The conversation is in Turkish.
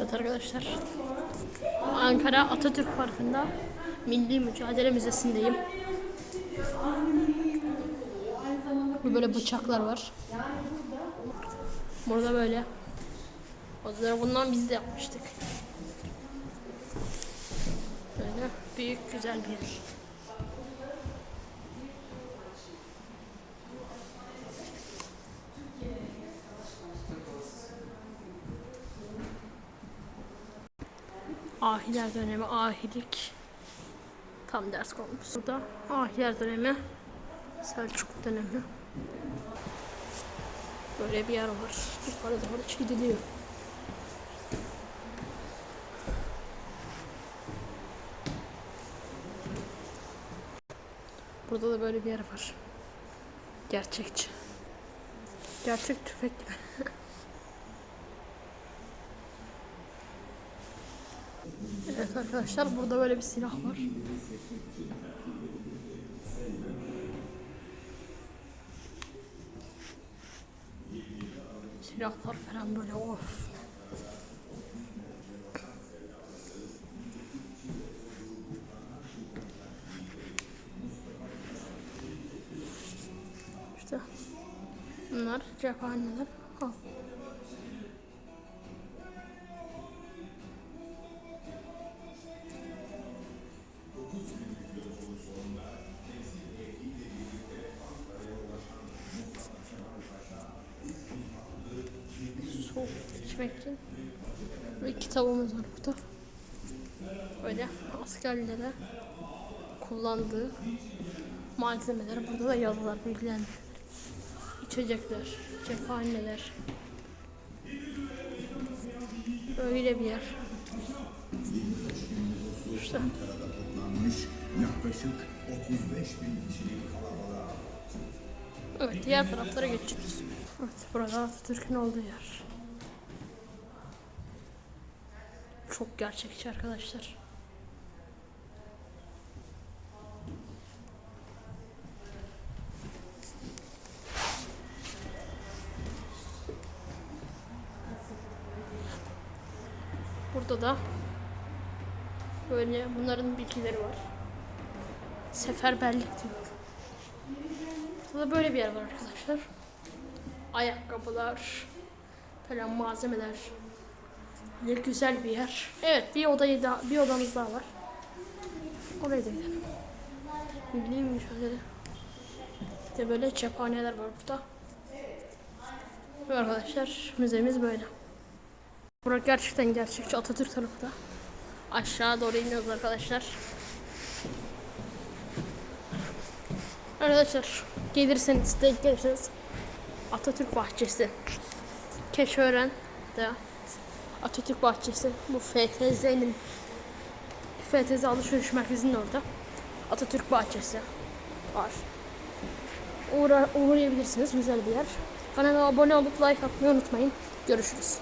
Evet arkadaşlar. Ankara Atatürk Parkı'nda Milli Mücadele Müzesi'ndeyim. Burada böyle bıçaklar var. Burada böyle. O zaman bundan biz de yapmıştık. Böyle büyük güzel bir yer. Ahiler dönemi, ahilik. Tam ders konusu. Burada ahiler dönemi, Selçuk dönemi. Böyle bir yer var. Yukarıda doğru çiziliyor. Burada da böyle bir yer var. Gerçekçi. Gerçek tüfek gibi. Evet arkadaşlar burada böyle bir silah var. Silahlar falan böyle of. İşte bunlar cephaneler. Al. İçin. Ve kitabımız var burada. Böyle askerlere kullandığı malzemeler. Burada da yazılar, bilgiler. İçecekler, cephaneler. Öyle bir yer. İşte yaklaşık 35 bin kişilik kalabalığa. evet diğer taraflara geçiyoruz. Evet burada Atatürk'ün olduğu yer. Çok gerçekçi arkadaşlar. Burada da böyle bunların bilgileri var. Seferberlik diyor. Burada böyle bir yer var arkadaşlar. Ayakkabılar falan malzemeler. Böyle güzel bir yer. Evet bir odayı da bir odamız daha var. Oraya da gidelim. Milli mücadele. İşte böyle cephaneler var burada. Ve arkadaşlar müzemiz böyle. Burası gerçekten gerçekçi Atatürk tarafı. Aşağı doğru iniyoruz arkadaşlar. Arkadaşlar gelirseniz denk gelirseniz Atatürk Bahçesi. Keşören de Atatürk Bahçesi. Bu FTZ'nin FTZ alışveriş merkezinin orada. Atatürk Bahçesi var. Uğra uğrayabilirsiniz. Güzel bir yer. Kanala abone olup like atmayı unutmayın. Görüşürüz.